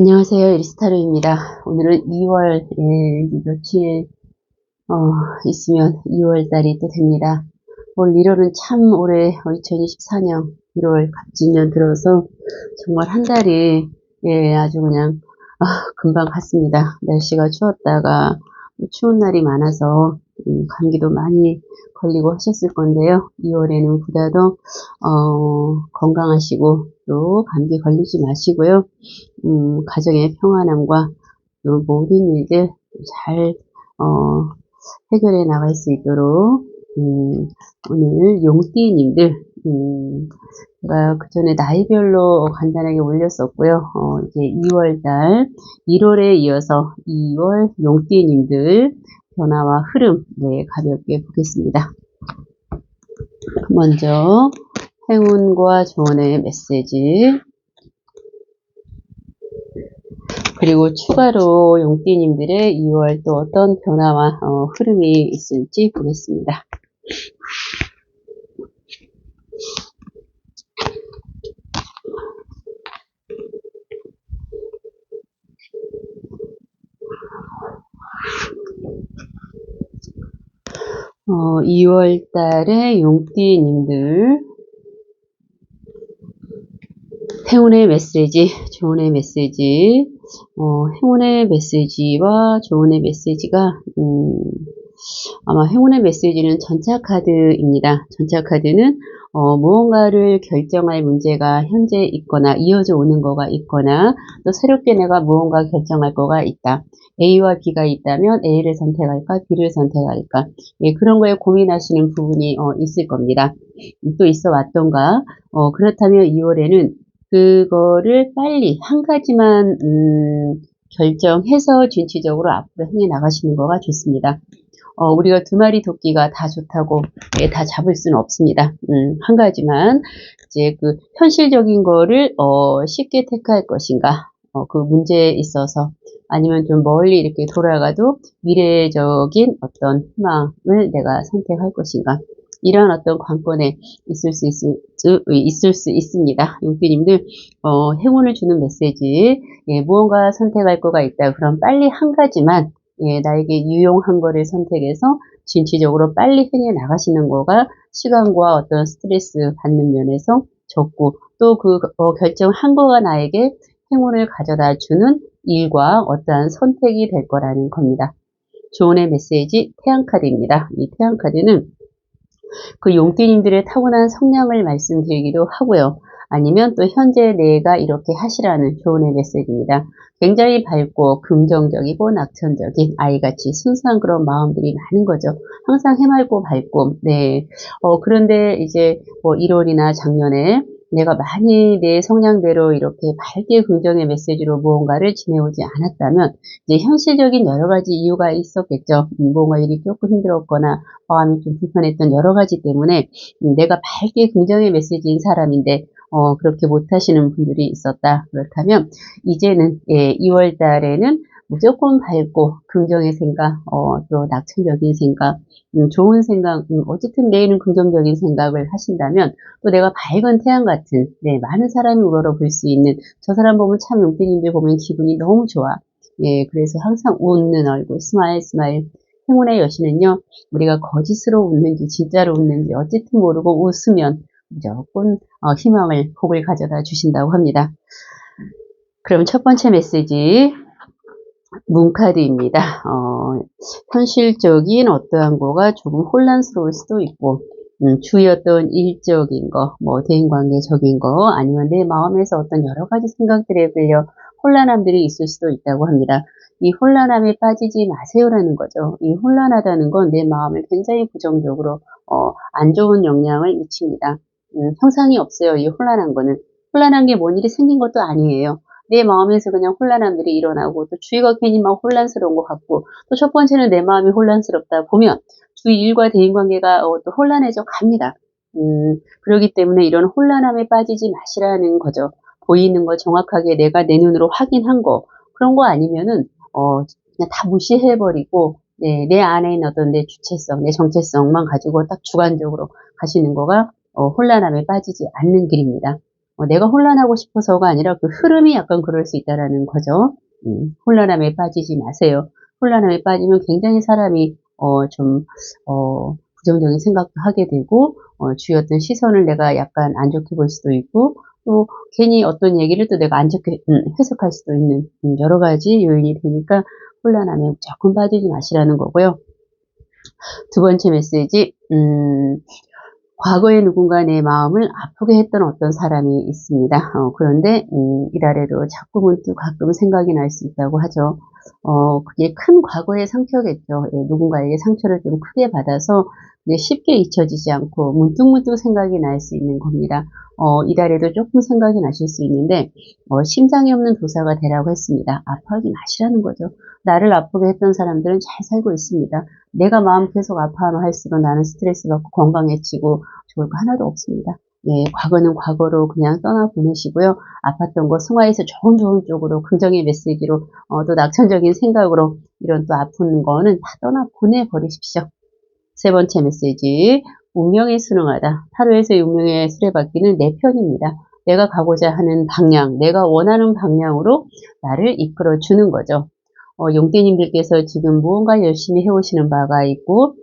안녕하세요. 리스타르입니다. 오늘은 2월, 예, 며칠, 어, 있으면 2월 달이 또 됩니다. 올 1월은 참 올해 2024년 1월 갑진년 들어서 정말 한 달이, 예, 아주 그냥, 아, 금방 갔습니다. 날씨가 추웠다가 추운 날이 많아서, 음, 감기도 많이 걸리고 하셨을 건데요. 2월에는 보다 더, 어, 건강하시고, 또 감기 걸리지 마시고요. 음, 가정의 평안함과 또 모든 일들 잘 어, 해결해 나갈 수 있도록 음, 오늘 용띠님들 음, 제가 그 전에 나이별로 간단하게 올렸었고요. 어, 이제 2월달 1월에 이어서 2월 용띠님들 변화와 흐름 네, 가볍게 보겠습니다. 먼저 행운과 조언의 메시지 그리고 추가로 용띠님들의 2월 또 어떤 변화와 어, 흐름이 있을지 보겠습니다. 어, 2월 달에 용띠님들 행운의 메시지, 조언의 메시지, 어, 행운의 메시지와 조언의 메시지가 음, 아마 행운의 메시지는 전차 카드입니다. 전차 카드는 어, 무언가를 결정할 문제가 현재 있거나 이어져 오는 거가 있거나 또 새롭게 내가 무언가 결정할 거가 있다. A와 B가 있다면 A를 선택할까 B를 선택할까 예, 그런 거에 고민하시는 부분이 어, 있을 겁니다. 또 있어 왔던가 어, 그렇다면 2월에는 그거를 빨리 한 가지만 음, 결정해서 진취적으로 앞으로 행해 나가시는 거가 좋습니다. 어, 우리가 두 마리 도끼가 다 좋다고 예, 다 잡을 수는 없습니다. 음, 한 가지만 이제 그 현실적인 거를 어, 쉽게 택할 것인가 어, 그 문제에 있어서 아니면 좀 멀리 이렇게 돌아가도 미래적인 어떤 희망을 내가 선택할 것인가 이러한 어떤 관건에 있을 수수 있 습니다. 용띠님들 어, 행운을 주는 메시지 예, 무언가 선택할 거가 있다. 그럼 빨리 한 가지만 예, 나에게 유용한 거를 선택해서 진취적으로 빨리 행해 나가시는 거가 시간과 어떤 스트레스 받는 면에서 적고 또그 어, 결정한 거가 나에게 행운을 가져다 주는 일과 어떠한 선택이 될 거라는 겁니다. 조언의 메시지 태양카드입니다. 이 태양카드는 그 용띠님들의 타고난 성량을 말씀드리기도 하고요. 아니면 또 현재 내가 이렇게 하시라는 조언의 메시지입니다. 굉장히 밝고 긍정적이고 낙천적인 아이같이 순수한 그런 마음들이 많은 거죠. 항상 해맑고 밝고 네. 어, 그런데 이제 뭐 1월이나 작년에 내가 많이 내 성향대로 이렇게 밝게 긍정의 메시지로 무언가를 지내오지 않았다면 이제 현실적인 여러 가지 이유가 있었겠죠. 음, 뭔가 일이 조금 힘들었거나 마음이 좀 불편했던 여러 가지 때문에 음, 내가 밝게 긍정의 메시지인 사람인데 어, 그렇게 못하시는 분들이 있었다. 그렇다면 이제는 예, 2월 달에는 무조건 밝고 긍정의 생각, 어, 또 낙천적인 생각, 음, 좋은 생각, 음, 어쨌든 내일은 긍정적인 생각을 하신다면 또 내가 밝은 태양 같은 네, 많은 사람이 우러러 볼 수 있는 저 사람 보면 참 용태님들 보면 기분이 너무 좋아. 예, 그래서 항상 웃는 얼굴, 스마일 스마일. 행운의 여신은요, 우리가 거짓으로 웃는지 진짜로 웃는지 어쨌든 모르고 웃으면 무조건 어, 희망을, 복을 가져다 주신다고 합니다. 그럼 첫 번째 메시지 문카드입니다. 어, 현실적인 어떠한 거가 조금 혼란스러울 수도 있고 음, 주의 어떤 일적인 거, 뭐 대인관계적인 거, 아니면 내 마음에서 어떤 여러 가지 생각들에 끌려 혼란함들이 있을 수도 있다고 합니다. 이 혼란함에 빠지지 마세요라는 거죠. 이 혼란하다는 건 내 마음을 굉장히 부정적으로 어, 안 좋은 영향을 미칩니다. 음, 형상이 없어요. 이 혼란한 거는 혼란한 게 뭔 일이 생긴 것도 아니에요. 내 마음에서 그냥 혼란함들이 일어나고 또 주위가 괜히 막 혼란스러운 것 같고 또 첫 번째는 내 마음이 혼란스럽다 보면 주위 일과 대인관계가 어, 또 혼란해져 갑니다. 음, 그렇기 때문에 이런 혼란함에 빠지지 마시라는 거죠. 보이는 거 정확하게 내가 내 눈으로 확인한 거 그런 거 아니면은 어, 그냥 다 무시해버리고 네, 내 안에 있는 어떤 내 주체성, 내 정체성만 가지고 딱 주관적으로 가시는 거가 어, 혼란함에 빠지지 않는 길입니다. 어, 내가 혼란하고 싶어서가 아니라 그 흐름이 약간 그럴 수 있다라는 거죠. 음, 혼란함에 빠지지 마세요. 혼란함에 빠지면 굉장히 사람이 어, 좀 어, 부정적인 생각도 하게 되고 어, 어떤 시선을 내가 약간 안 좋게 볼 수도 있고 또 괜히 어떤 얘기를 또 내가 안 좋게 음, 해석할 수도 있는 음, 여러 가지 요인이 되니까 혼란함에 조금 빠지지 마시라는 거고요. 두 번째 메시지, 음, 과거에 누군가 내 마음을 아프게 했던 어떤 사람이 있습니다. 어, 그런데 음, 이달에도 자꾸 문득 가끔 생각이 날 수 있다고 하죠. 어, 그게 큰 과거의 상처겠죠. 예, 누군가에게 상처를 좀 크게 받아서 쉽게 잊혀지지 않고 문득문득 생각이 날 수 있는 겁니다. 어, 이달에도 조금 생각이 나실 수 있는데 어, 심장이 없는 도사가 되라고 했습니다. 아파하지 마시라는 거죠. 나를 아프게 했던 사람들은 잘 살고 있습니다. 내가 마음 계속 아파하면 할수록 나는 스트레스 받고 건강해지고 좋을 거 하나도 없습니다. 예, 과거는 과거로 그냥 떠나 보내시고요. 아팠던 거 승화해서 좋은 좋은 쪽으로 긍정의 메시지로 어, 또 낙천적인 생각으로 이런 또 아픈 거는 다 떠나 보내버리십시오. 세 번째 메시지 운명에 순응하다. 타로에서의 운명의 수레바퀴는 내 편입니다. 내가 가고자 하는 방향, 내가 원하는 방향으로 나를 이끌어 주는 거죠. 어, 용띠님들께서 지금 무언가 열심히 해오시는 바가 있고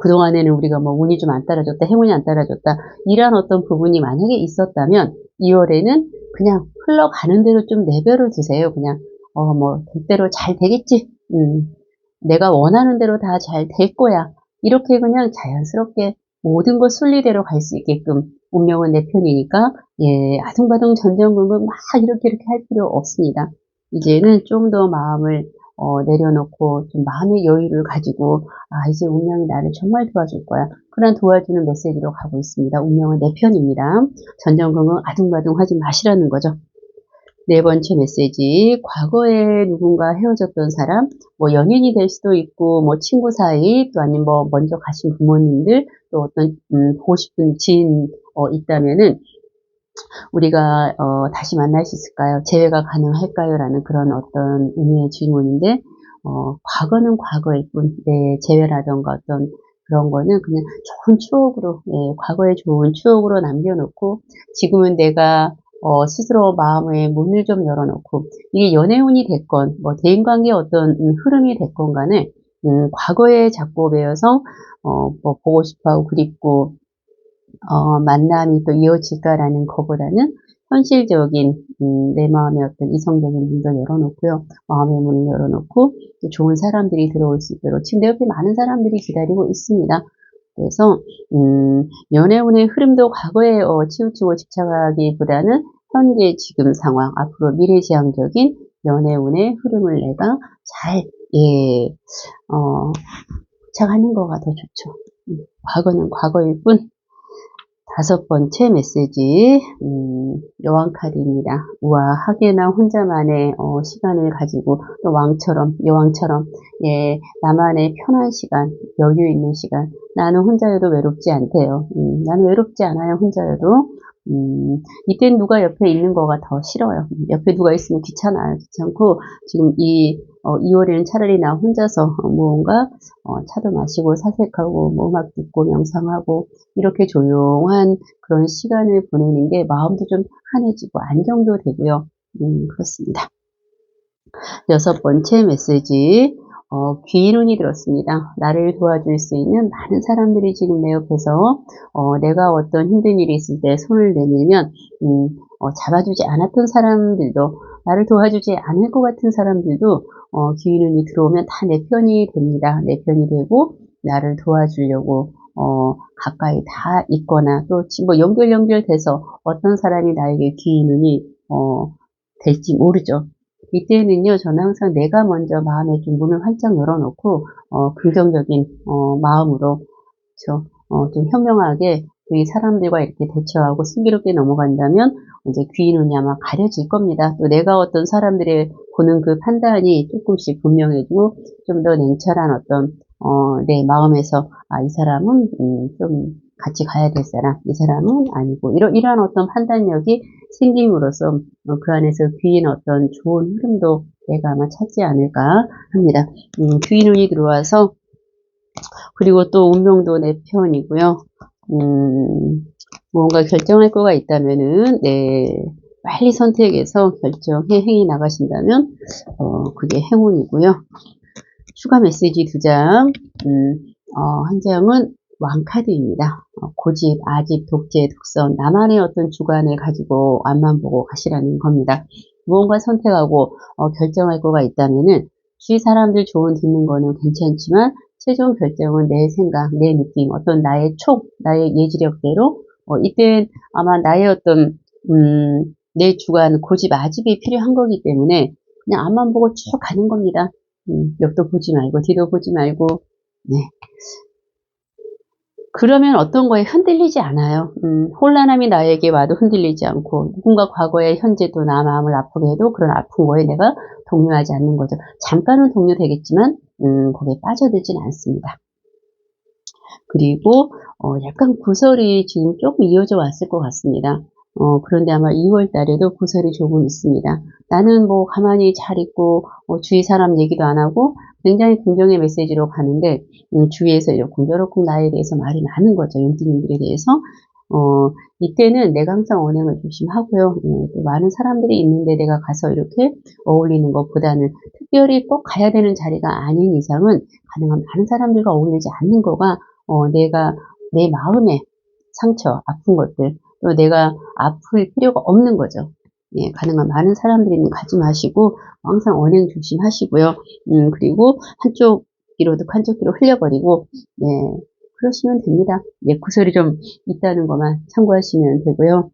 그동안에는 우리가 뭐 운이 좀 안 따라줬다, 행운이 안 따라줬다 이런 어떤 부분이 만약에 있었다면 2월에는 그냥 흘러가는 대로 좀 내버려 두세요. 그냥 어뭐 대대로 잘 되겠지. 음, 내가 원하는 대로 다 잘 될 거야. 이렇게 그냥 자연스럽게 모든 것 순리대로 갈 수 있게끔 운명은 내 편이니까 예 아둥바둥 전전긍긍 막 이렇게 이렇게 할 필요 없습니다. 이제는 좀 더 마음을 어, 내려놓고 좀 마음의 여유를 가지고 아 이제 운명이 나를 정말 도와줄 거야. 그런 도와주는 메시지로 가고 있습니다. 운명은 내 편입니다. 전전긍긍 아둥바둥 하지 마시라는 거죠. 네 번째 메시지, 과거에 누군가 헤어졌던 사람, 뭐 연인이 될 수도 있고, 뭐 친구 사이, 또 아니면 뭐 먼저 가신 부모님들, 또 어떤 음, 보고 싶은 지인 어, 있다면은 우리가 어, 다시 만날 수 있을까요? 재회가 가능할까요? 라는 그런 어떤 의미의 질문인데, 어, 과거는 과거일 뿐, 네, 재회라던가 어떤 그런 거는 그냥 좋은 추억으로, 예, 과거의 좋은 추억으로 남겨놓고, 지금은 내가 어, 스스로 마음의 문을 좀 열어놓고 이게 연애운이 됐건 뭐 대인관계 어떤 음, 흐름이 됐건 간에 음, 과거에 자꾸 배워서 어, 뭐 보고 싶어 하고 그립고 어, 만남이 또 이어질까라는 것보다는 현실적인 음, 내 마음의 어떤 이성적인 문도 열어놓고요. 마음의 문을 열어놓고 좋은 사람들이 들어올 수 있도록 지금 내 옆에 많은 사람들이 기다리고 있습니다. 그래서 음, 연애운의 흐름도 과거에 어, 치우치고 집착하기보다는 현재 지금 상황, 앞으로 미래지향적인 연애운의 흐름을 내가 잘 예, 어, 집착하는 거가 더 좋죠. 음, 과거는 과거일 뿐 다섯 번째 메시지 음, 여왕 카드입니다. 우아하게나 혼자만의 어, 시간을 가지고 또 왕처럼 여왕처럼 예 나만의 편한 시간 여유 있는 시간 나는 혼자여도 외롭지 않대요. 음, 나는 외롭지 않아요 혼자여도 음, 이땐 누가 옆에 있는 거가 더 싫어요. 옆에 누가 있으면 귀찮아요. 귀찮고 지금 이 어, 2월에는 차라리 나 혼자서 무언가 어, 차도 마시고 사색하고 뭐 음악 듣고 명상하고 이렇게 조용한 그런 시간을 보내는 게 마음도 좀 한해지고 안정도 되고요. 음, 그렇습니다. 여섯 번째 메시지 어, 귀인운이 들었습니다. 나를 도와줄 수 있는 많은 사람들이 지금 내 옆에서 어, 내가 어떤 힘든 일이 있을 때 손을 내밀면 음, 어, 잡아주지 않았던 사람들도 나를 도와주지 않을 것 같은 사람들도 어, 기운운이 들어오면 다 내 편이 됩니다. 내 편이 되고 나를 도와주려고 어, 가까이 다 있거나 또 뭐 연결 연결돼서 어떤 사람이 나에게 기운운이 어, 될지 모르죠. 이때는요, 저는 항상 내가 먼저 마음의 좀 문을 활짝 열어놓고, 어, 긍정적인, 어, 마음으로, 그렇죠. 어, 좀 현명하게 이 사람들과 이렇게 대처하고 슬기롭게 넘어간다면, 이제 귀 눈이 아마 가려질 겁니다. 또 내가 어떤 사람들의 보는 그 판단이 조금씩 분명해지고, 좀 더 냉철한 어떤, 어, 내 마음에서, 아, 이 사람은, 음, 좀, 같이 가야 될 사람, 이 사람은 아니고, 이런, 이러한 어떤 판단력이 생김으로써 어, 그 안에서 귀인 어떤 좋은 흐름도 내가 아마 찾지 않을까 합니다. 음, 귀인운이 들어와서 그리고 또 운명도 내 편이고요. 음, 무언가 결정할 거가 있다면은, 네, 빨리 선택해서 결정해 행해 나가신다면, 어, 그게 행운이고요. 추가 메시지 두 장, 음, 어, 한 장은 왕카드입니다. 어, 고집, 아집, 독재, 독선, 나만의 어떤 주관을 가지고 앞만 보고 가시라는 겁니다. 무언가 선택하고 어, 결정할 거가 있다면은 주위 사람들 조언 듣는 거는 괜찮지만 최종 결정은 내 생각, 내 느낌, 어떤 나의 촉, 나의 예지력대로 어, 이때 아마 나의 어떤 음, 내 주관, 고집, 아집이 필요한 거기 때문에 그냥 앞만 보고 쭉 가는 겁니다. 음, 옆도 보지 말고 뒤도 보지 말고 네. 그러면 어떤 거에 흔들리지 않아요. 음, 혼란함이 나에게 와도 흔들리지 않고 누군가 과거에 현재도 나 마음을 아프게 해도 그런 아픈 거에 내가 동요하지 않는 거죠. 잠깐은 동요되겠지만 음, 거기에 빠져들진 않습니다. 그리고 어, 약간 구설이 지금 조금 이어져 왔을 것 같습니다. 어, 그런데 아마 2월 달에도 구설이 조금 있습니다. 나는 뭐 가만히 잘 있고 어, 주위 사람 얘기도 안 하고 굉장히 긍정의 메시지로 가는데 음, 주위에서 이렇게 저렇게 나에 대해서 말이 많은 거죠. 용띠님들에 대해서. 어, 이때는 내가 항상 언행을 조심하고요. 예, 또 많은 사람들이 있는데 내가 가서 이렇게 어울리는 것보다는 특별히 꼭 가야 되는 자리가 아닌 이상은 가능한 많은 사람들과 어울리지 않는 거가 어, 내가 내 마음의 상처, 아픈 것들, 또 내가 아플 필요가 없는 거죠. 예, 가능한 많은 사람들이는 가지 마시고 항상 언행 조심하시고요. 음, 그리고 한쪽 귀로도 한쪽 귀로 흘려버리고 네, 그러시면 됩니다. 예, 구설이 좀 있다는 것만 참고하시면 되고요.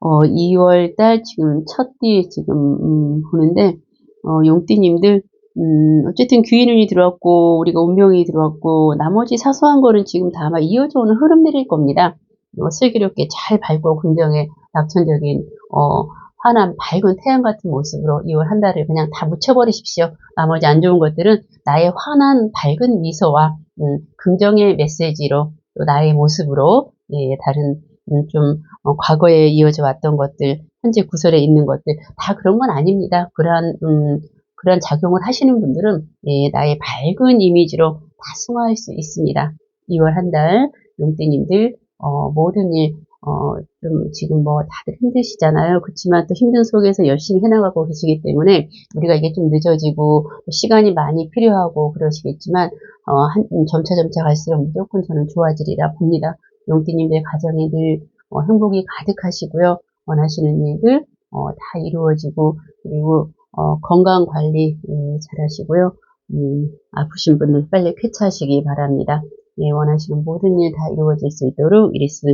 어, 2월 달 지금 첫띠 지금 음, 보는데 어, 용띠님들 음, 어쨌든 귀인운이 들어왔고 우리가 운명이 들어왔고 나머지 사소한 거는 지금 다 아마 이어져 오는 흐름들일 겁니다. 어, 슬기롭게 잘 밝고 긍정의 낙천적인 어, 환한 밝은 태양 같은 모습으로 2월 한 달을 그냥 다 묻혀버리십시오. 나머지 안 좋은 것들은 나의 환한 밝은 미소와 음, 긍정의 메시지로 또 나의 모습으로 예, 다른 음, 좀 어, 과거에 이어져 왔던 것들 현재 구설에 있는 것들 다 그런 건 아닙니다. 그러한 음, 그런 작용을 하시는 분들은 예, 나의 밝은 이미지로 다 승화할 수 있습니다. 2월 한 달 용띠님들 어, 모든 일, 어, 좀 지금 뭐 다들 힘드시잖아요. 그렇지만 또 힘든 속에서 열심히 해나가고 계시기 때문에 우리가 이게 좀 늦어지고 시간이 많이 필요하고 그러시겠지만 어, 한, 점차 점차 갈수록 무조건 저는 좋아지리라 봅니다. 용띠님들 가정에 늘 어, 행복이 가득하시고요. 원하시는 일들 어, 다 이루어지고 그리고 어, 건강 관리 예, 잘 하시고요. 음, 아프신 분들 빨리 쾌차하시기 바랍니다. 예, 원하시는 모든 일 다 이루어질 수 있도록 이리스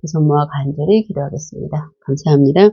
부선모와 간절히 기도하겠습니다. 감사합니다.